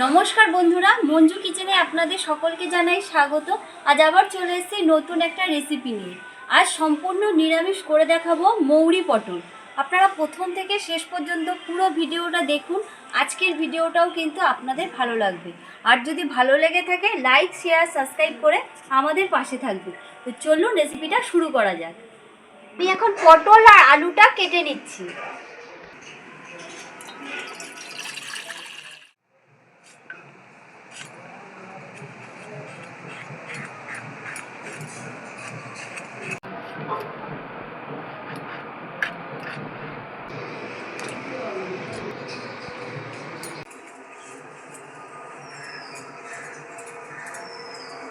নমস্কার বন্ধুরা, মঞ্জু কিচেনে আপনাদের সকলকে জানাই স্বাগত। আজ আবার চলে এসেছি নতুন একটা রেসিপি নিয়ে। আজ সম্পূর্ণ নিরামিষ করে দেখাবো মৌরি পটল। আপনারা প্রথম থেকে শেষ পর্যন্ত পুরো ভিডিওটা দেখুন, আজকের ভিডিওটাও কিন্তু আপনাদের ভালো লাগবে। আর যদি ভালো লেগে থাকে লাইক শেয়ার সাবস্ক্রাইব করে আমাদের পাশে থাকবে। তো চলুন রেসিপিটা শুরু করা যাক। আমি এখন পটল আর আলুটা কেটে নিচ্ছি।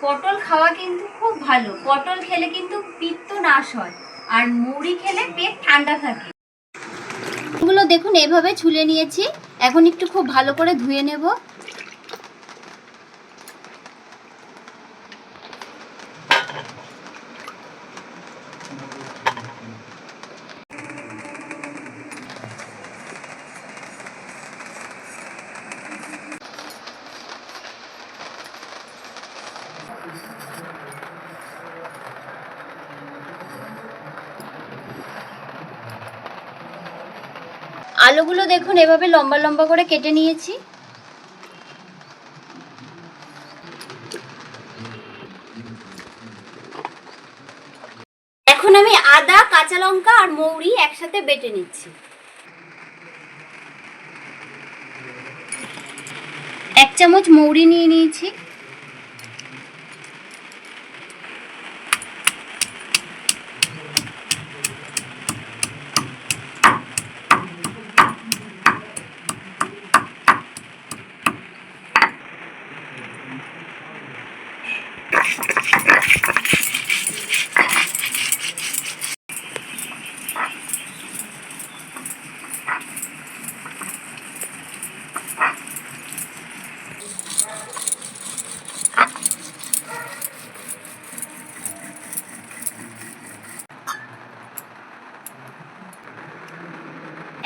পটল খাওয়া কিন্তু খুব ভালো। পটল খেলে কিন্তু পিত্ত নাশ হয় আর মুড়ি খেলে পেট ঠান্ডা থাকে। এগুলো দেখুন, এভাবে ছুলে নিয়েছি। এখন একটু খুব ভালো করে ধুয়ে নেব। আলুগুলো দেখুন, এভাবে লম্বা লম্বা করে কেটে নিয়েছি। এখন আমি আদা, কাঁচা লঙ্কা আর মৌরি একসাথে বেটে নিচ্ছি। এক চামচ মৌরি নিয়ে নিয়েছি।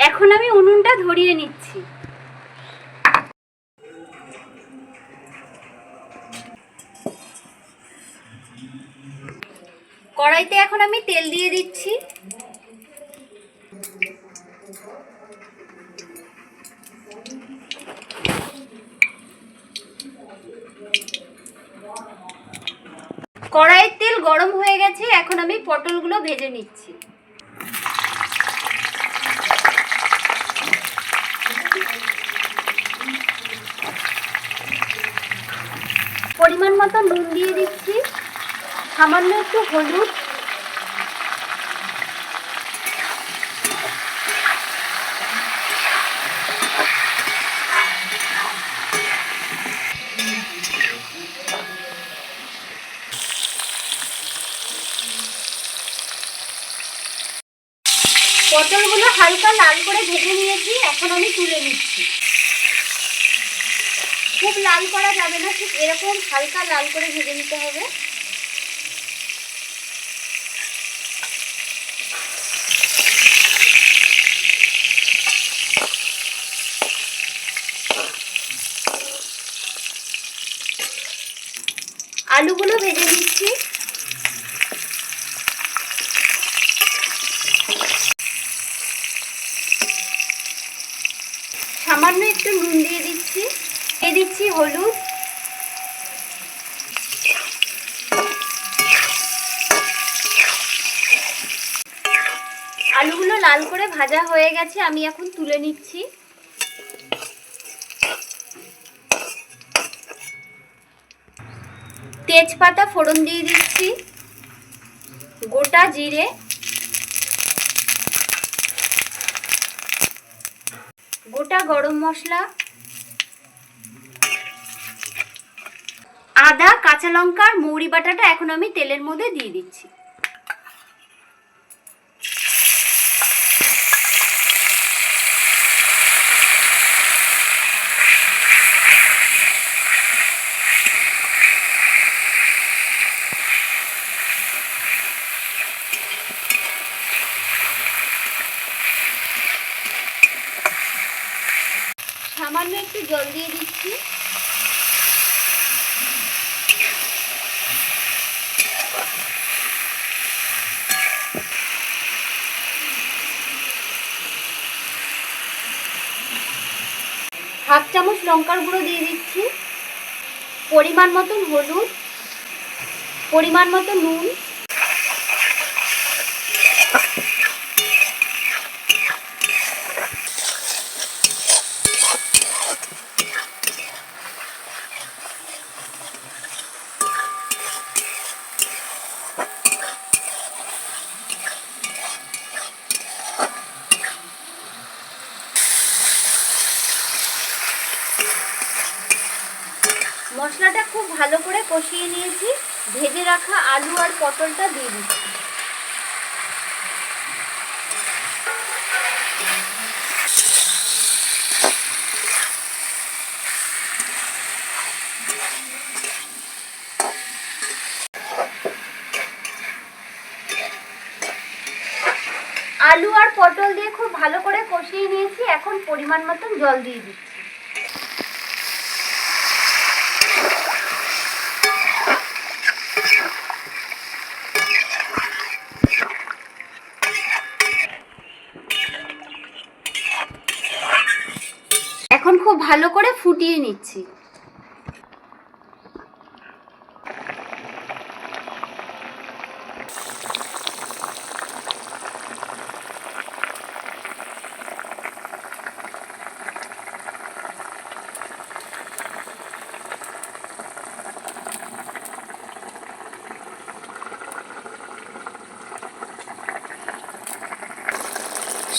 এখন আমি উনুনটা ধরিয়ে নিচ্ছি। কড়াইতে এখন আমি তেল দিয়ে দিচ্ছি। কড়াইয়ের তেল গরম হয়ে গেছে, এখন আমি পটলগুলো ভেজে নিচ্ছি। পরিমাণ মতো নুন দিয়ে দিচ্ছি। সামান্য একটু হলুদ। পটলগুলো হালকা লাল করে ভেজে নিয়েছি, এখন আমি তুলে নিচ্ছি। খুব লাল করা যাবে না, ঠিক এরকম হালকা লাল করে ভেজে নিতে হবে। আলুগুলো ভেজে নিচ্ছি। সামান্য একটু নুন দিয়ে দিচ্ছি। দিয়ে দিচ্ছি হলুদ। আলুগুলো লাল করে ভাজা হয়ে গেছে, আমি এখন তুলে নিচ্ছি। তেজপাতা ফোড়ন দিয়ে দিচ্ছি। গোটা জিরে। গোটা গরম মশলা। আদা, কাঁচা লঙ্কা আর মৌরি বাটাটা এখন আমি তেলের মধ্যে দিয়ে দিচ্ছি। সামান্য একটু জল দিয়ে দিচ্ছি। হাফ চামচ লঙ্কার গুঁড়ো দিয়ে দিচ্ছি। পরিমাণ মতন হলুদ পরিমাণ মতো নুন মশলাটা খুব ভালো করে কষিয়ে নিয়েছি। ভেজে রাখা আলু আর পটলটা দিয়ে দিচ্ছি। আলু আর পটল দিয়ে খুব ভালো করে কষিয়ে নিয়েছি। এখন পরিমাণ মতন জল দিয়ে দিচ্ছি এখন খুব ভালো করে ফুটিয়ে নিচ্ছি।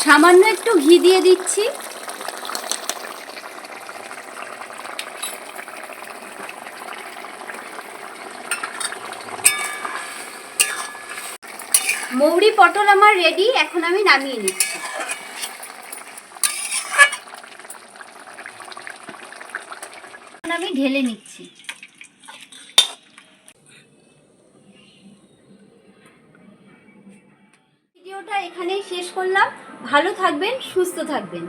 সামান্য একটু ঘি দিয়ে দিচ্ছি। মৌরি পটল আমার রেডি এখন আমি নামিয়ে নিচ্ছি। আমি ঢেলে নিচ্ছি। ভিডিওটা এখানেই শেষ করলাম। ভালো থাকবেন, সুস্থ থাকবেন।